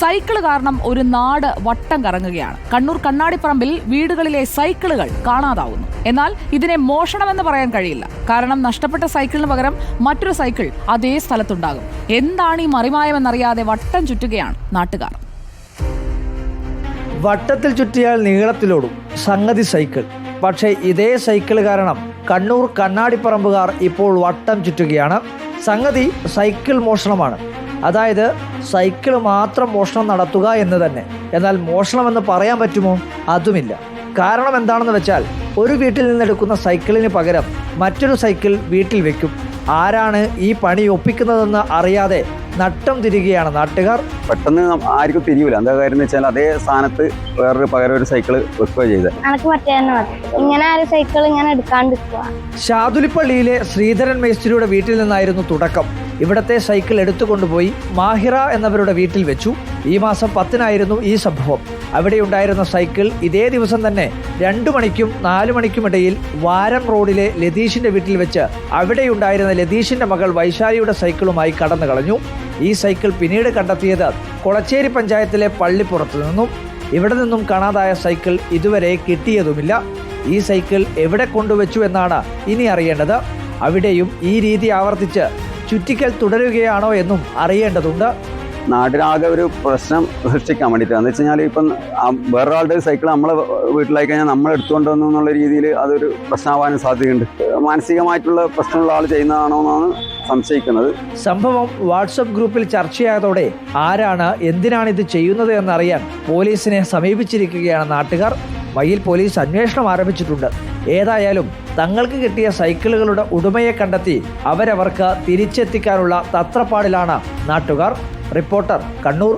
Cycle കാരണം ഒരു നാട് വട്ടം കറങ്ങുകയാണ്. കണ്ണൂർ കണ്ണാടിപ്പറമ്പിൽ വീടുകളിലെ സൈക്കിളുകൾ കാണാതാവുന്നു. എന്നാൽ ഇതിനെ മോഷണമെന്ന് പറയാൻ കഴിയില്ല. കാരണം നഷ്ടപ്പെട്ട സൈക്കിളിന് പകരം മറ്റൊരു സൈക്കിൾ അതേ സ്ഥലത്തുണ്ടാകും. എന്താണ് ഈ മറിമായമെന്നറിയാതെ വട്ടം ചുറ്റുകയാണ് നാട്ടുകാർ. വട്ടത്തിൽ ചുറ്റിയാൽ നീളത്തിലോടും സംഗതി സൈക്കിൾ. പക്ഷേ ഇതേ സൈക്കിൾ കാരണം കണ്ണൂർ കണ്ണാടിപ്പറമ്പുകാർ ഇപ്പോൾ വട്ടം ചുറ്റുകയാണ്. സംഗതി സൈക്കിൾ മോഷണമാണ്. അതായത് സൈക്കിൾ മാത്രം മോഷണം നടത്തുക എന്ന് തന്നെ. എന്നാൽ മോഷണമെന്ന് പറയാൻ പറ്റുമോ? അതുമില്ല. കാരണം എന്താണെന്ന് വെച്ചാൽ ഒരു വീട്ടിൽ നിന്നെടുക്കുന്ന സൈക്കിളിന് പകരം മറ്റൊരു സൈക്കിൾ വീട്ടിൽ വെക്കും. ആരാണ് ഈ പണി ഒപ്പിക്കുന്നതെന്ന് അറിയാതെ നട്ടം തിരികെയാണ് നാട്ടുകാർ. പെട്ടെന്ന് ആർക്കും തിരിയൂല. എന്താ കാര്യം എന്ന് വെച്ചാൽ അതേ സ്ഥാനത്ത് വേറൊരു പകരം ഒരു സൈക്കിൾ വെക്കുക ചെയ്തത് ഇങ്ങനെ ആര് സൈക്കിൾ ഇങ്ങനെ എടുക്കാണ്ടിരിക്കുക ഷാതുലിപ്പള്ളിയിലെ ശ്രീധരൻ മേസ്ത്രിയുടെ വീട്ടിൽ നിന്നായിരുന്നു തുടക്കം. ഇവിടത്തെ സൈക്കിൾ എടുത്തുകൊണ്ടുപോയി മാഹിറ എന്നവരുടെ വീട്ടിൽ വെച്ചു. ഈ മാസം പത്തിനായിരുന്നു ഈ സംഭവം. അവിടെയുണ്ടായിരുന്ന സൈക്കിൾ ഇതേ ദിവസം തന്നെ രണ്ടു മണിക്കും നാലു മണിക്കുമിടയിൽ വാരം റോഡിലെ ലതീഷിന്റെ വീട്ടിൽ വെച്ച് അവിടെയുണ്ടായിരുന്ന ലതീഷിന്റെ മകൾ വൈശാലിയുടെ സൈക്കിളുമായി കടന്നു കളഞ്ഞു ഈ സൈക്കിൾ പിന്നീട് കണ്ടെത്തിയത് കൊളച്ചേരി പഞ്ചായത്തിലെ പള്ളിപ്പുറത്തു നിന്നും. ഇവിടെ നിന്നും കാണാതായ സൈക്കിൾ ഇതുവരെ കിട്ടിയതുമില്ല. ഈ സൈക്കിൾ എവിടെ കൊണ്ടുവച്ചു എന്നാണ് ഇനി അറിയേണ്ടത്. അവിടെയും ഈ രീതി ആവർത്തിച്ച് ചുറ്റിക്കൽ തുടരുകയാണോ എന്നും അറിയേണ്ടതുണ്ട്. നാട്ടിലാകെ ഒരു പ്രശ്നം സൃഷ്ടിക്കാൻ വേണ്ടിയിട്ട് എന്ന് വെച്ച് കഴിഞ്ഞാൽ ഇപ്പം വേറൊരാളുടെ സൈക്കിൾ നമ്മളെ വീട്ടിലായി കഴിഞ്ഞാൽ നമ്മൾ എടുത്തുകൊണ്ട് വന്നു എന്നുള്ള രീതിയിൽ അതൊരു പ്രശ്നമാവാനും സാധ്യതയുണ്ട്. മാനസികമായിട്ടുള്ള പ്രശ്നമുള്ള ആൾ ചെയ്യുന്നതാണോ എന്നാണ് സംശയിക്കുന്നത്. സംഭവം വാട്സപ്പ് ഗ്രൂപ്പിൽ ചർച്ചയായതോടെ ആരാണ് എന്തിനാണ് ഇത് ചെയ്യുന്നത് എന്നറിയാൻ പോലീസിനെ സമീപിച്ചിരിക്കുകയാണ് നാട്ടുകാർ. വയ്യിൽ പോലീസ് അന്വേഷണം ആരംഭിച്ചിട്ടുണ്ട്. ഏതായാലും തങ്ങൾക്ക് കിട്ടിയ സൈക്കിളുകളുടെ ഉടമയെ കണ്ടെത്തി അവരവർക്ക് തിരിച്ചെത്തിക്കാനുള്ള തത്രപ്പാടിലാണ് നാട്ടുകാർ. റിപ്പോർട്ടർ കണ്ണൂർ.